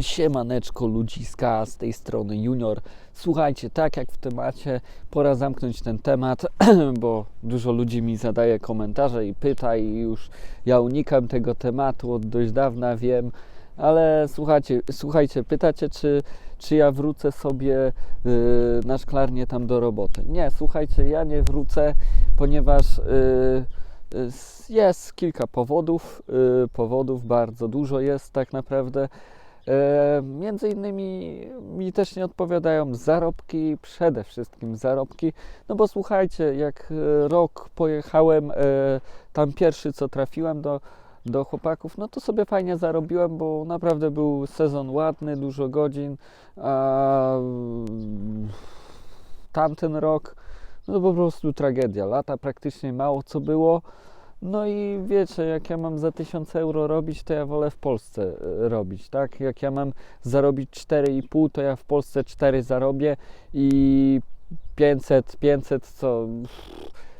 Siemaneczko ludziska z tej strony Junior. Słuchajcie, tak jak w temacie, pora zamknąć ten temat, bo dużo ludzi mi zadaje komentarze i pyta i już ja unikam tego tematu od dość dawna, wiem, ale słuchajcie, słuchajcie pytacie, czy, czy ja wrócę sobie yy, na szklarnię tam do roboty. Nie, słuchajcie, ja nie wrócę, ponieważ yy, jest kilka powodów, yy, powodów bardzo dużo jest tak naprawdę. E, Między innymi mi też nie odpowiadają zarobki, przede wszystkim zarobki. No bo słuchajcie, jak e, rok pojechałem, e, tam pierwszy co trafiłem do, do chłopaków, no to sobie fajnie zarobiłem, bo naprawdę był sezon ładny, dużo godzin, a tamten rok, no po prostu tragedia. Lata praktycznie mało co było. No i wiecie, jak ja mam za 1000 euro robić, to ja wolę w Polsce e, robić, tak? Jak ja mam zarobić 4,5, to ja w Polsce 4 zarobię i 500, 500 co?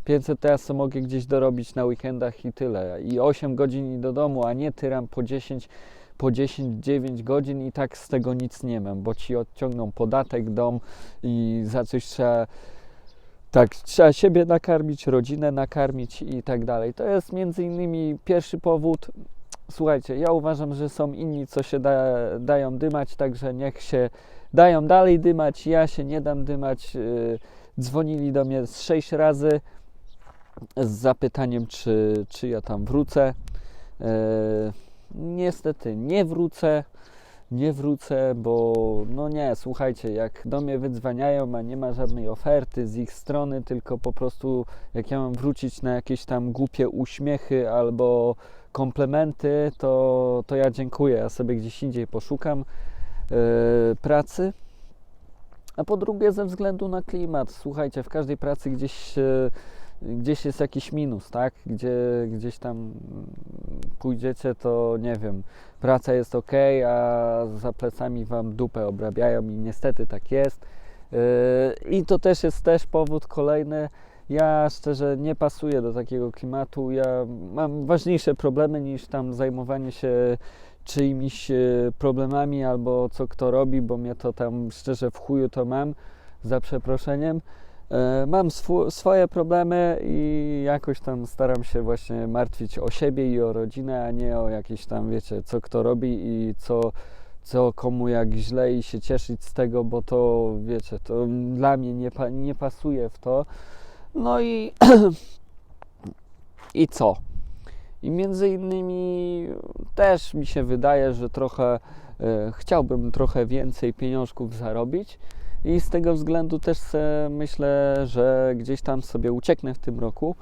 500 to ja sobie mogę gdzieś dorobić na weekendach i tyle. I 8 godzin i do domu, a nie tyram po 10, po 10, 9 godzin i tak z tego nic nie mam, bo ci odciągną podatek, dom i za coś trzeba tak, trzeba siebie nakarmić, rodzinę nakarmić i tak dalej. To jest między innymi pierwszy powód. Słuchajcie, ja uważam, że są inni, co się da, dają dymać, także niech się dają dalej dymać. Ja się nie dam dymać. Yy, Dzwonili do mnie z sześć razy z zapytaniem, czy, czy ja tam wrócę. Yy, Niestety nie wrócę nie wrócę, bo no nie, słuchajcie, jak do mnie wydzwaniają, a nie ma żadnej oferty z ich strony, tylko po prostu jak ja mam wrócić na jakieś tam głupie uśmiechy albo komplementy, to, to ja dziękuję, ja sobie gdzieś indziej poszukam yy, pracy. A po drugie, ze względu na klimat, słuchajcie, w każdej pracy gdzieś, yy, gdzieś jest jakiś minus, tak? Gdzie, gdzieś tam pójdziecie, to nie wiem, praca jest ok, a za plecami wam dupę obrabiają i niestety tak jest. Yy, I to też jest też powód kolejny. Ja szczerze nie pasuję do takiego klimatu. Ja mam ważniejsze problemy niż tam zajmowanie się czyimiś yy, problemami albo co kto robi, bo mnie to tam szczerze w chuju to mam, za przeproszeniem. E, Mam swu- swoje problemy i jakoś tam staram się właśnie martwić o siebie i o rodzinę, a nie o jakieś tam, wiecie, co kto robi i co, co komu jak źle i się cieszyć z tego, bo to, wiecie, to dla mnie nie, nie pasuje w to. No i, i co? I między innymi też mi się wydaje, że trochę e, chciałbym trochę więcej pieniążków zarobić. I z tego względu też se myślę, że gdzieś tam sobie ucieknę w tym roku.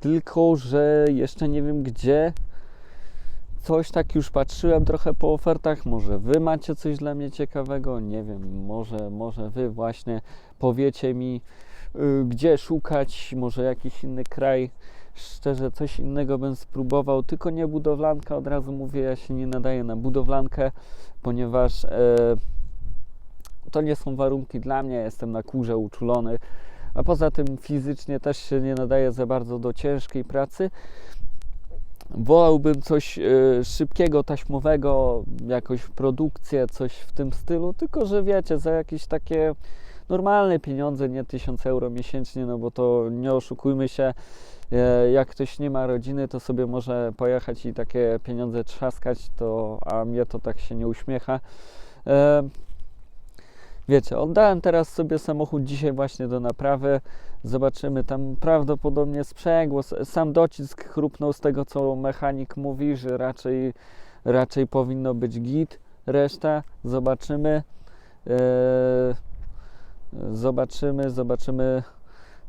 Tylko, że jeszcze nie wiem gdzie. Coś tak już patrzyłem trochę po ofertach. Może wy macie coś dla mnie ciekawego? Nie wiem, może, może wy właśnie powiecie mi, y, gdzie szukać, może jakiś inny kraj. Szczerze, coś innego bym spróbował, tylko nie budowlanka. Od razu mówię, ja się nie nadaję na budowlankę, ponieważ. E, to nie są warunki dla mnie, jestem na kurze uczulony, a poza tym fizycznie też się nie nadaje za bardzo do ciężkiej pracy. Wolałbym coś e, szybkiego, taśmowego, jakąś produkcję, coś w tym stylu, tylko że wiecie, za jakieś takie normalne pieniądze, nie 1000 euro miesięcznie, no bo to nie oszukujmy się, e, jak ktoś nie ma rodziny, to sobie może pojechać i takie pieniądze trzaskać, to, a mnie to tak się nie uśmiecha. Wiecie, oddałem teraz sobie samochód dzisiaj właśnie do naprawy. Zobaczymy, tam prawdopodobnie sprzęgło, sam docisk chrupnął z tego, co mechanik mówi, że raczej, raczej powinno być git. Reszta zobaczymy. Eee, zobaczymy, zobaczymy,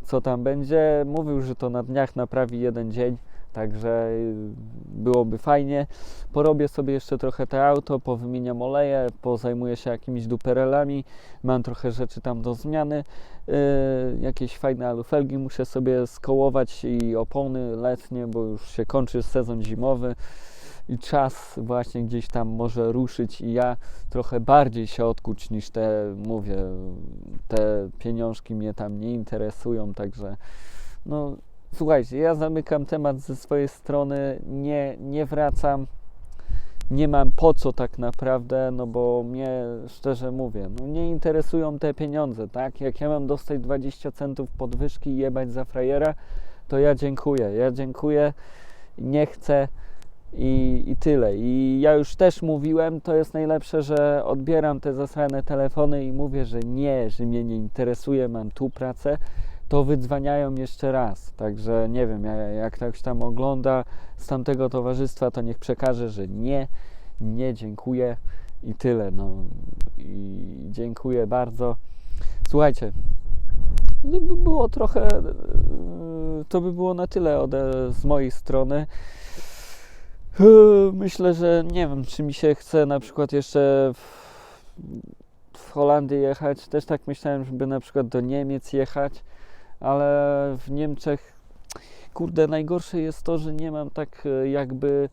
co tam będzie. Mówił, że to na dniach naprawi jeden dzień, także byłoby fajnie. Porobię sobie jeszcze trochę te auto, powymieniam oleje, pozajmuję się jakimiś duperelami, mam trochę rzeczy tam do zmiany. Yy, jakieś fajne alufelgi muszę sobie skołować i opony letnie, bo już się kończy sezon zimowy i czas właśnie gdzieś tam może ruszyć i ja trochę bardziej się odkuć niż te, mówię, te pieniążki mnie tam nie interesują, także no słuchajcie, ja zamykam temat ze swojej strony, nie, nie wracam nie mam po co tak naprawdę, no bo mnie szczerze mówię, no nie interesują te pieniądze, tak? Jak ja mam dostać 20 centów podwyżki i jebać za frajera, to ja dziękuję. Ja dziękuję, nie chcę i, i tyle. I ja już też mówiłem, to jest najlepsze, że odbieram te zasrane telefony i mówię, że nie, że mnie nie interesuje, mam tu pracę, to wydzwaniają jeszcze raz. Także nie wiem, jak, ktoś tam ogląda z tamtego towarzystwa, to niech przekaże, że nie, nie dziękuję i tyle. No i dziękuję bardzo. Słuchajcie, to by było trochę, e, to by było na tyle ode, z mojej strony. E, Myślę, że nie wiem, czy mi się chce na przykład jeszcze w, w Holandię jechać. Też tak myślałem, żeby na przykład do Niemiec jechać, ale w Niemczech, kurde, najgorsze jest to, że nie mam tak e, jakby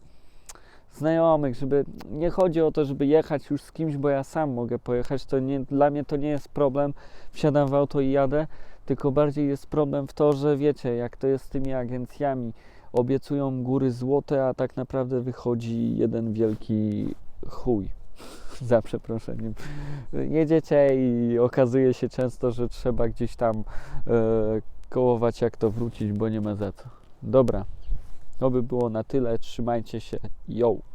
znajomych, żeby nie chodzi o to, żeby jechać już z kimś, bo ja sam mogę pojechać, to nie, dla mnie to nie jest problem, wsiadam w auto i jadę, tylko bardziej jest problem w to, że wiecie, jak to jest z tymi agencjami, obiecują góry złote, a tak naprawdę wychodzi jeden wielki chuj. Za przeproszeniem. Jedziecie i okazuje się często, że trzeba gdzieś tam e, kołować, jak to wrócić, bo nie ma za co. Dobra, to by było na tyle. Trzymajcie się. Yo!